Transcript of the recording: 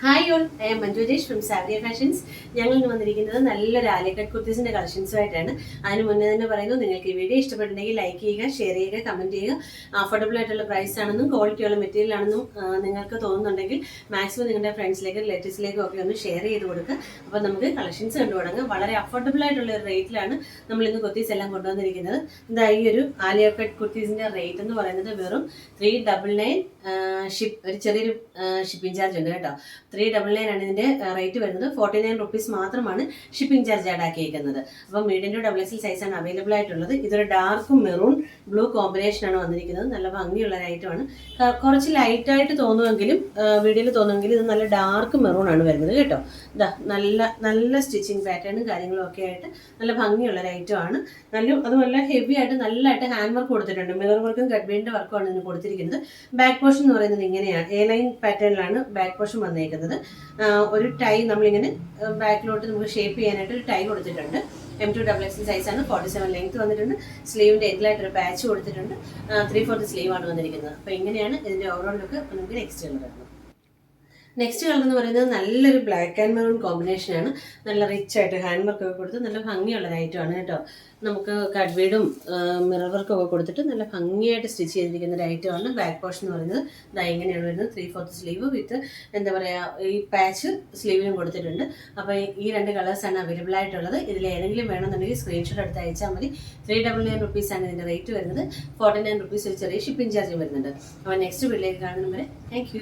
Hi all I'm Manju Jesh from Saviya fashions ഞങ്ങൾ ഇന്ന് വന്നിരിക്കുന്നത് നല്ലൊരു ആലിക്കട്ട് കുർത്തീസിന്റെ കളക്ഷൻസുമായിട്ടാണ് അതിന് മുന്നേ തന്നെ പറയുന്നു നിങ്ങൾക്ക് ഈ വീഡിയോ ഇഷ്ടപ്പെട്ടുണ്ടെങ്കിൽ ലൈക്ക് ചെയ്യുക ഷെയർ ചെയ്യുക കമന്റ് ചെയ്യുക. അഫോർഡബിൾ ആയിട്ടുള്ള പ്രൈസ് ആണെന്നും ക്വാളിറ്റിയുള്ള മെറ്റീരിയൽ ആണെന്നും നിങ്ങൾക്ക് തോന്നുന്നുണ്ടെങ്കിൽ മാക്സിമം നിങ്ങളുടെ ഫ്രണ്ട്സിലേക്കും റിലേറ്റീവ്സിലേക്കും ഒക്കെ ഒന്ന് ഷെയർ ചെയ്ത് കൊടുക്കുക. അപ്പോൾ നമുക്ക് കളക്ഷൻസ് കണ്ടു വളരെ അഫോർഡബിൾ ആയിട്ടുള്ള ഒരു റേറ്റിലാണ് നമ്മൾ ഇന്ന് കുർത്തീസ് എല്ലാം കൊണ്ടുവന്നിരിക്കുന്നത്. ഇതാ ഈ ഒരു ആലിയക്കട്ട് കട്ട് കുർത്തീസിന്റെ റേറ്റ് എന്ന് പറയുന്നത് വെറും ത്രീ ഡബിൾ നയൻ ഷിപ്പ് ഒരു ചെറിയൊരു ഷിപ്പിംഗ് ചാർജ് ഉണ്ട് കേട്ടോ. ത്രീ ഡബിൾ നയൻ ആണ് ഇതിന്റെ റേറ്റ് വരുന്നത്. ഫോർട്ടി നയൻ റുപ്പീസ് മാത്രമാണ് ഷിപ്പിംഗ് ചാർജ് ആഡ് ആക്കിയിരിക്കുന്നത് അപ്പം medium to double S L സൈസാണ് അവൈലബിൾ ആയിട്ടുള്ളത്. ഇതൊരു ഡാർക്ക് മെറൂൺ ബ്ലൂ കോമ്പിനേഷൻ ആണ് വന്നിരിക്കുന്നത്. നല്ല ഭംഗിയുള്ള ഒരു ഐറ്റമാണ് ക- കുറച്ച് ലൈറ്റ് ആയിട്ട് തോന്നുമെങ്കിലും വീഡിയോയിൽ തോന്നുമെങ്കിലും ഇത് നല്ല ഡാർക്ക് മെറൂൺ ആണ് വരുന്നത് കേട്ടോ. ഇതാ നല്ല നല്ല സ്റ്റിച്ചിങ് പാറ്റേണും കാര്യങ്ങളും ഒക്കെ ആയിട്ട് നല്ല ഭംഗിയുള്ള ഒരു ഐറ്റം ആണ്. നല്ല അതുപോലെ ഹെവി ആയിട്ട് നല്ലതായിട്ട് ഹാൻഡ് വർക്ക് കൊടുത്തിട്ടുണ്ട്. മിറർ വർക്കും ഗഡ്ബീന്റെ വർക്കും ആണ് ഇതിന് കൊടുത്തിരിക്കുന്നത്. ബാക്ക് പോർഷൻ എന്ന് പറയുന്നത് ഇങ്ങനെയാണ് എ ലൈൻ പാറ്റേണിലാണ് ബാക്ക് പോർഷൻ വന്നേക്കുന്നത്. ആ, ഒരു ടൈ നമ്മളിങ്ങനെ ബാക്കിലോട്ട് നമുക്ക് ഷേപ്പ് ചെയ്യാനായിട്ട് ഒരു ടൈ കൊടുത്തിട്ടുണ്ട്. M to double X size ആണ്. ഫോർട്ടി സെവൻ ലെങ്ത് വന്നിട്ടുണ്ട്. സ്ലീവിന്റെ എൻഡിലായിട്ട് ഒരു പാച്ച് കൊടുത്തിട്ടുണ്ട്. ത്രീ ഫോർത്ത് സ്ലീവ് ആണ് വന്നിരിക്കുന്നത്. അപ്പോൾ ഇങ്ങനെയാണ് ഇതിന്റെ ഓവറോൾ ലുക്ക് നമുക്ക് നെക്സ്റ്റ് കളർ കാണാം നെക്സ്റ്റ് കളർ എന്ന് പറയുന്നത് നല്ലൊരു ബ്ലാക്ക് ആൻഡ് മെറൂൺ കോമ്പിനേഷനാണ് നല്ല റിച്ച് ആയിട്ട് ഹാൻഡ് വർക്ക് ഒക്കെ കൊടുത്ത് നല്ല ഭംഗിയുള്ള ഐറ്റമാണ് കേട്ടോ. നമുക്ക് കഡ്വീഡും മിറർ വർക്കൊക്കെ കൊടുത്തിട്ട് നല്ല ഭംഗിയായിട്ട് സ്റ്റിച്ച് ചെയ്തിരിക്കുന്ന ഒരു ഐറ്റമാണ് ബാക്ക് പോർഷൻ എന്ന് പറയുന്നത്. ഇതാ ഇങ്ങനെയാണ് വരുന്നത്. ത്രീ ഫോർത്ത് സ്ലീവ് വിത്ത് എന്താ പറയുക ഈ പാച്ച് സ്ലീവിലും കൊടുത്തിട്ടുണ്ട്. അപ്പോൾ ഈ രണ്ട് കളേഴ്സാണ് അവൈലബിൾ ആയിട്ടുള്ളത്. ഇതിൽ ഏതെങ്കിലും വേണമെന്നുണ്ടെങ്കിൽ സ്ക്രീൻഷോട്ട് എടുത്ത് അയച്ചാൽ മതി. ത്രീ ഡബിൾ നയൻ റുപ്പീസാണ് ഇതിന്റെ റേറ്റ് വരുന്നത്. ഫോർട്ടി നയൻ റുപ്പീസ് ഒരു ചെറിയ ഷിപ്പിംഗ് ചാർജ് വരുന്നുണ്ട്. അപ്പോൾ നെക്സ്റ്റ് വീട്ടിലേക്ക് കാണുന്നവരെ താങ്ക്